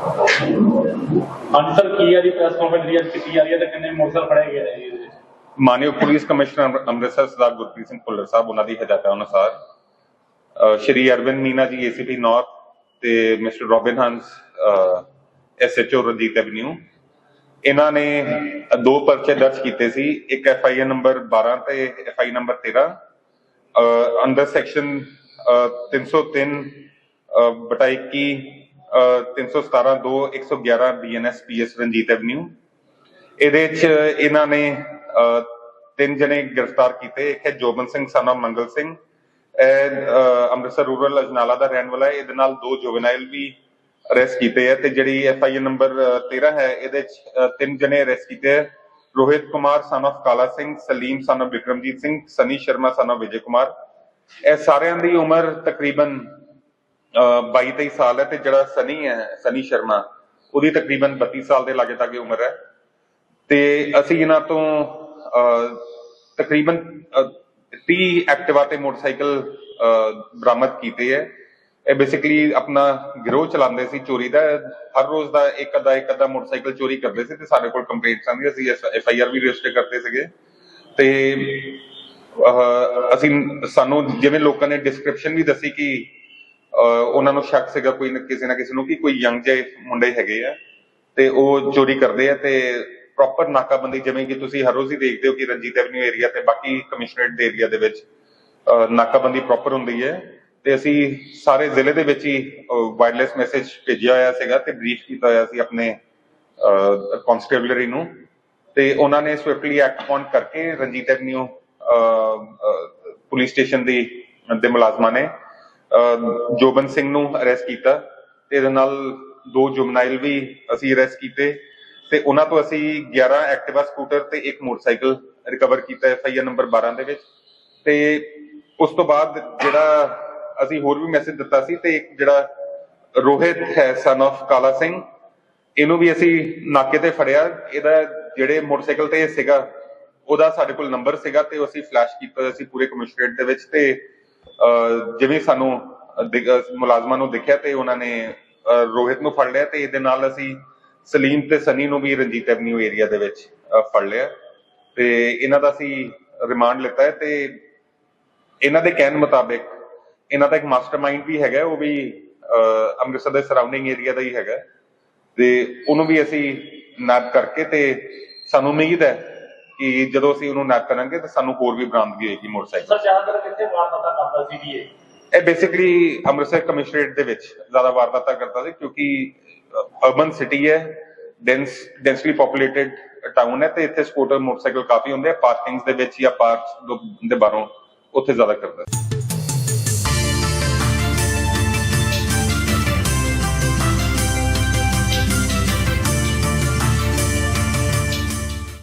ਹਾਂਜੀ ਸਰ ਕੀ ਹੈ ਜੀ ਪ੍ਰੈਸ ਕਾਨਫਰੰਸ ਜਿਹੜੀ ਅੱਜ ਕੀਤੀ ਜਾ ਰਹੀ ਹੈ ਤੇ ਕਿੰਨੇ ਮੋਟਰਸਾਈਕਲ ਫੜੇ ਗਏ ਨੇ ਜੀ ਇਹਦੇ ਵਿੱਚ? ਮਾਨਯੋਗ ਪੁਲਿਸ ਕਮਿਸ਼ਨਰ ਅੰਮ੍ਰਿਤਸਰ ਸਰਦਾਰ ਗੁਰਪ੍ਰੀਤ ਸਿੰਘ ਭੁੱਲਰ ਸਾਹਿਬ ਉਹਨਾਂ ਦੀ ਹਦਾਇਤਾਂ ਅਨੁਸਾਰ ਅ, ਸ਼੍ਰੀ ਅਰਵਿੰਦ ਮੀਨਾ ਜੀ ਏਸੀਪੀ ਨਾਰਥ ਤੇ mister Robin Hans SHO Ranjit avenue ਇਹਨਾਂ ਨੇ ਦੋ ਪਰਚੇ ਦਰਜ ਕੀਤੇ ਸੀ ਇੱਕ ਐਫਆਈਆਰ ਨੰਬਰ 12 ਤੇ ਐਫਆਈ ਨੰਬਰ 13 ਅ, ਅੰਡਰ ਸੈਕਸ਼ਨ 303 ਅ, ਬਟਾ 21 ਅ, 317 2 111 ਬੀਐਨਐਸ ਪੀਐਸ ਰਣਜੀਤ ਐਵਨਿਊ। ਇਹਦੇ ਚ ਇਹਨਾਂ ਨੇ ਤਿੰਨ ਜਣੇ ਗ੍ਰਿਫਤਾਰ ਕੀਤੇ। ਇੱਕ ਹੈ ਜੋਬਨ ਸਿੰਘ ਸਨ ਮੰਗਲ ਸਿੰਘ। ਅੰਮ੍ਰਿਤਸਰ ਰੂਰਲ ਅਜਨਾਲਾ ਦਾ ਰਹਿਣ ਵਾਲਾ ਹੈ। ਇਹਦੇ ਨਾਲ ਦੋ ਜੁਵਨਾਈਲ ਵੀ ਅਰੈਸਟ ਕੀਤੇ ਹੈ ਤੇ ਜਿਹੜੀ ਐਫ ਨੰਬਰ 13 ਹੈ ਇਹਦੇ ਚ ਤਿੰਨ ਜਣੇ ਅਰੈਸਟ ਕੀਤੇ ਹੈ Rohit Kumar son of Kala Singh Salim son of Vikramjit Singh Sunny Sharma son of Vijay Kumar. ਇਹ ਸਾਰਿਆਂ ਦੀ ਉਮਰ ਤਕਰੀਬਨ 22 23 ਸਾਲ ਹੈ ਤੇ ਜਿਹੜਾ ਸਨੀ ਹੈ, ਸਨੀ ਸ਼ਰਮਾ, ਉਹਦੀ ਤਕਰੀਬਨ 32 ਸਾਲ ਦੇ ਲਾਗੇ ਤੱਕ ਉਮਰ ਹੈ। ਤੇ ਅਸੀਂ ਇਹਨਾਂ ਤੋਂ ਤਕਰੀਬਨ 30 ਐਕਟਿਵਾ ਤੇ ਮੋਟਰਸਾਈਕਲ ਬਰਾਮਦ ਕੀਤੇ ਹੈ। ਇਹ ਬੇਸਿਕਲੀ ਆਪਣਾ ਗਿਰੋਹ ਚਲਾਉਂਦੇ ਸੀ, ਚੋਰੀ ਦਾ, ਹਰ ਰੋਜ਼ ਦਾ ਇੱਕ ਅੱਧਾ ਇੱਕ ਅੱਧਾ ਮੋਟਰਸਾਈਕਲ ਚੋਰੀ ਕਰਦੇ ਸੀ ਤੇ ਸਾਡੇ ਕੋਲ ਕੰਪਲੇਂਟਸ ਆਉਂਦੀਆਂ ਸੀ ਐਫ ਆਈ ਆਰ ਵੀ ਰਜਿਸਟਰ ਕਰਦੇ ਸੀਗੇ। ਤੇ ਅਸੀਂ, ਸਾਨੂੰ ਜਿਵੇਂ ਲੋਕਾਂ ਨੇ ਡਿਸਕ੍ਰਿਪਸ਼ਨ ਵੀ ਦੱਸੀ ਕਿ ਉਹਨਾਂ ਨੂੰ ਸ਼ੱਕ ਸੀਗਾ ਕੋਈ ਨਾ ਕਿਸੇ ਨਾ ਕਿਸੇ ਨੂੰ ਕਿ ਕੋਈ ਯੰਗ ਜੇ ਮੁੰਡੇ ਹੈਗੇ ਆ ਤੇ ਉਹ ਚੋਰੀ ਕਰਦੇ ਆ ਤੇ ਪ੍ਰੋਪਰ ਨਾਕਾਬੰਦੀ ਜਿਵੇਂ ਕਿ ਤੁਸੀਂ ਹਰ ਰੋਜ਼ ਹੀ ਦੇਖਦੇ ਹੋ ਕਿ ਰਣਜੀਤ ਐਵਨਿਊ ਏਰੀਆ ਤੇ ਬਾਕੀ ਕਮਿਸ਼ਨਰੇਟ ਦੇ ਏਰੀਆ ਦੇ ਵਿੱਚ ਨਾਕਾਬੰਦੀ ਪ੍ਰੋਪਰ ਹੁੰਦੀ ਹੈ ਤੇ ਅਸੀਂ ਸਾਰੇ ਜ਼ਿਲ੍ਹੇ ਦੇ ਵਿੱਚ ਹੀ ਵਾਇਰਲੈਸ ਮੈਸੇਜ ਭੇਜਿਆ ਹੋਇਆ ਸੀਗਾ ਤੇ ਬਰੀਫ ਕੀਤਾ ਹੋਇਆ ਸੀ ਆਪਣੇ ਕਨਸਟੇਬਲਰੀ ਨੂੰ ਤੇ ਉਹਨਾਂ ਨੇ ਸਵਿਫਟਲੀ ਐਕਟ ਪੌਂਟ ਕਰਕੇ ਰਣਜੀਤ ਐਵਨਿਊ ਪੁਲਿਸ ਸਟੇਸ਼ਨ ਦੀ, ਦੇ ਮੁਲਾਜ਼ਮਾਂ ਨੇ ਜੋਬਨ ਸਿੰਘ ਨੂੰ ਅਰੈਸਟ ਕੀਤਾ ਤੇ ਇਹਦੇ ਨਾਲ ਦੋ ਜੁਮਨਾਈਲ ਵੀ ਅਸੀਂ ਅਰੈਸਟ ਕੀਤੇ ਤੇ ਉਹਨਾਂ ਤੋਂ ਅਸੀਂ 11 ਐਕਟਿਵਾ ਸਕੂਟਰ ਤੇ ਇੱਕ ਮੋਟਰਸਾਈਕਲ ਰਿਕਵਰ ਕੀਤਾ ਐਫ ਆਈ ਆਰ ਨੰਬਰ 12 ਦੇ ਵਿੱਚ। ਤੇ ਉਸ ਤੋਂ ਬਾਅਦ ਜਿਹੜਾ ਅਸੀਂ ਹੋਰ ਵੀ ਮੈਸੇਜ ਦਿੱਤਾ ਸੀ ਤੇ ਇੱਕ ਜਿਹੜਾ ਰੋਹਿਤ ਹੈ ਸਨ ਆਫ ਕਾਲਾ ਸਿੰਘ, ਇਹਨੂੰ ਵੀ ਅਸੀਂ ਨਾਕੇ ਤੇ ਫੜਿਆ। ਇਹਦਾ ਜਿਹੜੇ ਮੋਟਰਸਾਈਕਲ ਤੇ ਸੀਗਾ, ਉਹਦਾ ਸਾਡੇ ਕੋਲ ਨੰਬਰ ਸੀਗਾ ਤੇ ਅਸੀਂ ਫਲੈਸ਼ ਕੀਤਾ ਅਸੀਂ ਪੂਰੇ ਕਮਿਸ਼ਨਰੇਟ ਦੇ ਵਿੱਚ ਤੇ ਜਿਵੇਂ ਸਾਨੂੰ ਮੁਲਾਜ਼ਮਾਂ ਨੂੰ ਦੇਖਿਆ ਤੇ ਉਹਨਾਂ ਨੇ ਰੋਹਿਤ ਨੂੰ ਫੜ ਲਿਆ ਤੇ ਇਹਦੇ ਨਾਲ ਅਸੀਂ ਸਲੀਮ ਤੇ ਸਨੀ ਨੂੰ ਵੀ ਰਣਜੀਤ ਐਵਨਿਊ ਏਰੀਆ ਦੇ ਵਿੱਚ ਫੜ ਲਿਆ। ਤੇ ਇਹਨਾਂ ਦਾ ਅਸੀਂ ਰਿਮਾਂਡ ਲਿੱਤਾ ਹੈ ਤੇ ਇਹਨਾਂ ਦੇ ਕਹਿਣ ਮੁਤਾਬਿਕ ਇਹਨਾਂ ਦਾ ਇੱਕ ਮਾਸਟਰਮਾਈਂਡ ਵੀ ਹੈਗਾ, ਉਹ ਵੀ ਅੰਮ੍ਰਿਤਸਰ ਦੇ ਸਰਾਊਂਡਿੰਗ ਏਰੀਆ ਦਾ ਹੀ ਹੈਗਾ। ਤੇ ਉਹਨੂੰ ਵੀ ਅਸੀਂ ਨੈਪ ਕਰਕੇ ਤੇ ਸਾਨੂੰ ਉਮੀਦ ਹੈ ਕਿ ਜਦੋਂ ਅਸੀਂ ਉਹਨੂੰ ਨੈਪ ਕਰਾਂਗੇ ਤਾਂ ਸਾਨੂੰ ਹੋਰ ਵੀ ਬਰਾਮਦਗੀ ਹੋਏਗੀ ਮੋਟਰਸਾਈਕਲ। ਸਰ ਜ਼ਿਆਦਾਤਰ ਕਿੱਥੇ ਵਾਰਦਾਤਾਂ ਕਰਦਾ ਸੀ ਜੀ ਇਹ? ਇਹ ਬੇਸਿਕਲੀ ਅੰਮ੍ਰਿਤਸਰ ਕਮਿਸ਼ਨਰੇਟ ਦੇ ਵਿੱਚ ਜ਼ਿਆਦਾ ਵਾਰਦਾਤਾਂ ਕਰਦਾ ਸੀ ਕਿਉਂਕਿ ਅਰਬਨ ਸਿਟੀ ਹੈ ਡੈਂਸ ਡੈਂਸਲੀ ਪੋਪੂਲੇਟਡ ਟਾਊਨ ਹੈ ਤੇ ਇੱਥੇ ਸਕੂਟਰ ਮੋਟਰਸਾਈਕਲ ਕਾਫੀ ਹੁੰਦੇ ਆ ਪਾਰਕਿੰਗਸ ਦੇ ਵਿੱਚ ਜਾਂ ਪਾਰਕਸ ਦੇ ਬਾਹਰੋਂ ਉੱਥੇ ਜ਼ਿਆਦਾ ਕਰਦਾ ਸੀ।